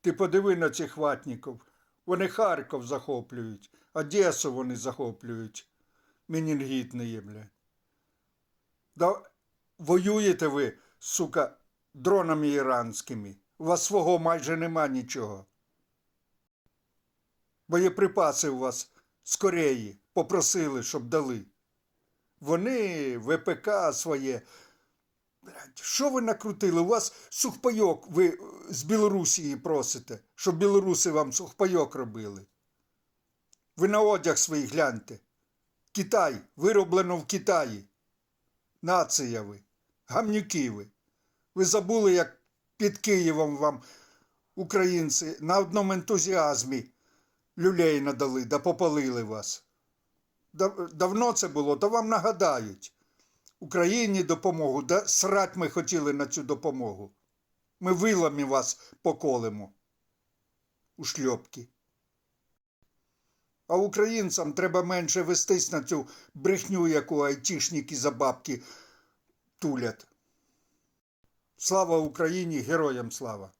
Ти подиви на цих ватників. Вони Харків захоплюють, Одесу вони захоплюють. Менінгітні, бля. Да, воюєте ви, сука, дронами іранськими. У вас свого майже нема нічого. Боєприпаси у вас з Кореї попросили, щоб дали. Вони ВПК своє. Блядь, що ви накрутили? У вас сухпайок ви е, з Білорусії просите, щоб білоруси вам сухпайок робили. Ви на одяг свій гляньте. Китай, вироблено в Китаї. Нація ви, гамнюки ви. Ви забули, як під Києвом вам українці на одному ентузіазмі люлей надали, да попалили вас. Давно це було, то вам нагадають. Україні допомогу, да срать ми хотіли на цю допомогу. Ми вилами вас поколемо у шльопки. А українцям треба менше вестись на цю брехню, яку айтішники за бабки тулять. Слава Україні, героям слава!